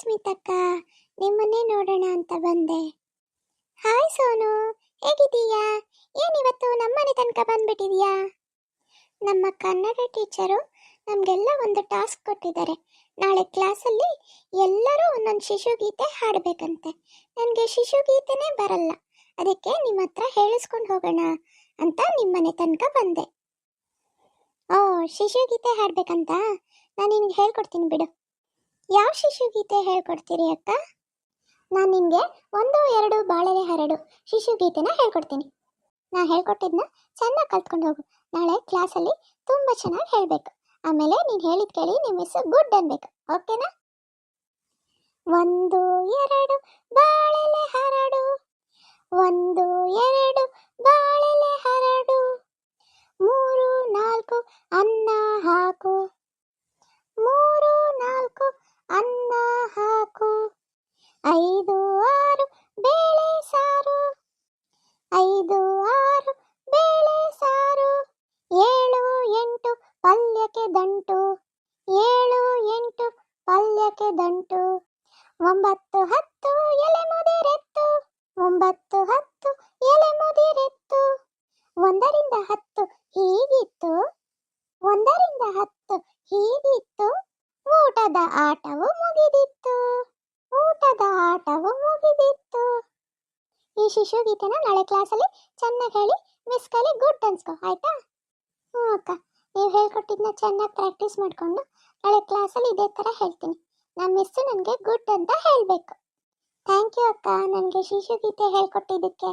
ಸ್ಮಿತಕ್ಕ, ನಿಮ್ಮನ್ನೇ ನೋಡೋಣ ಅಂತ ಬಂದೆ. ಹಾಯ್ ಸೋನು, ಹೇಗಿದ್ದೀಯಾ? ಏನಿವತ್ತು ನಮ್ಮನೆ ತನಕ ಬಂದ್ಬಿಟ್ಟಿದ್ಯಾ? ನಮ್ಮ ಕನ್ನಡ ಟೀಚರು ನಮಗೆಲ್ಲ ಒಂದು ಟಾಸ್ಕ್ ಕೊಟ್ಟಿದ್ದಾರೆ. ನಾಳೆ ಕ್ಲಾಸಲ್ಲಿ ಎಲ್ಲರೂ ಒಂದೊಂದು ಶಿಶುಗೀತೆ ಹಾಡಬೇಕಂತೆ. ನನಗೆ ಶಿಶುಗೀತೆನೇ ಬರಲ್ಲ. ಅದಕ್ಕೆ ನಿಮ್ಮ ಹತ್ರ ಹೇಳಿಸ್ಕೊಂಡು ಹೋಗೋಣ ಅಂತ ನಿಮ್ಮನೆ ತನಕ ಬಂದೆ. ಓ, ಶಿಶುಗೀತೆ ಹಾಡಬೇಕಂತ? ನಾನು ನಿನಗೆ ಹೇಳ್ಕೊಡ್ತೀನಿ ಬಿಡು. ಯಾವ ಶಿಶುಗೀತೆ ಹೇಳ್ಕೊಡ್ತೀರಿ ಅಕ್ಕ? ನಾನು ನಿಮಗೆ ಒಂದು, ಎರಡು, ಬಾಳೆಲೆ ಹರಡು ಶಿಶುಗೀತೆನ ಹೇಳ್ಕೊಡ್ತೀನಿ. ನಾ ಹೇಳ್ಕೊಟ್ಟಿದ್ನ ಚೆನ್ನಾಗಿ ಕಲ್ತ್ಕೊಂಡು ಹೋಗು. ನಾಳೆ ಕ್ಲಾಸಲ್ಲಿ ತುಂಬ ಚೆನ್ನಾಗಿ ಹೇಳಬೇಕು. ಆಮೇಲೆ ನೀನು ಹೇಳಿದ ಕೇಳಿ ನಿಮ್ಮ ಹೆಸರು ಗುಡ್ ಅನ್ಬೇಕು. ಓಕೆನಾ? ಒಂದು, ಎರಡು, ಬಾಳೆಲೆ ಹರಡು. ಒಂದು, ಎರಡು, ಬಾಳೆಲೆ ಹರಡು. ಮೂರು, ನಾಲ್ಕು ಅನ್ನ ಏಳು, ಎಂಟು, ಪಲ್ಯಕ್ಕೆ ದಂಟು. ಒಂಬತ್ತು, ಹತ್ತು, ಎಲೆ ಮುದಿರೆತ್ತು. ಒಂಬತ್ತು, ಹತ್ತು, ಎಲೆ ಮುದಿರೆತ್ತು. ಒಂದರಿಂದ ಹತ್ತು ಹೀಗಿತ್ತು. ಒಂದರಿಂದ ಹತ್ತು ಹೀಗಿತ್ತು. ಊಟದ ಆಟವು ಮುಗಿದಿತ್ತು. ಊಟದ ಆಟವು ಮುಗಿದಿತ್ತು. ಈ ಶಿಶುಗೀತನ ನಾಳೆ ಕ್ಲಾಸಲ್ಲಿ ಚೆನ್ನಾಗಿ ಹೇಳಿ ಮಿಸ್ ಕಲಿ ಗುಡ್ ಅನ್ಸ್ಕೊ, ಆಯ್ತಾ? ಹ್ಞೂ ಅಕ್ಕ. ನೀವು ಹೇಳ್ಕೊಟ್ಟಿದ್ದನ್ನ ಚೆನ್ನಾಗಿ ಪ್ರಾಕ್ಟೀಸ್ ಮಾಡಿಕೊಂಡು ನಾಳೆ ಕ್ಲಾಸಲ್ಲಿ ಇದೇ ಥರ ಹೇಳ್ತೀನಿ. ನಮ್ಮ ಮಿಸ್ಸು ನನಗೆ ಗುಡ್ ಅಂತ ಹೇಳಬೇಕು. ಥ್ಯಾಂಕ್ ಯು ಅಕ್ಕ. ನನಗೆ ಶಿಶುಗೀತೆ ಹೇಳ್ಕೊಟ್ಟಿದ್ದಕ್ಕೆ.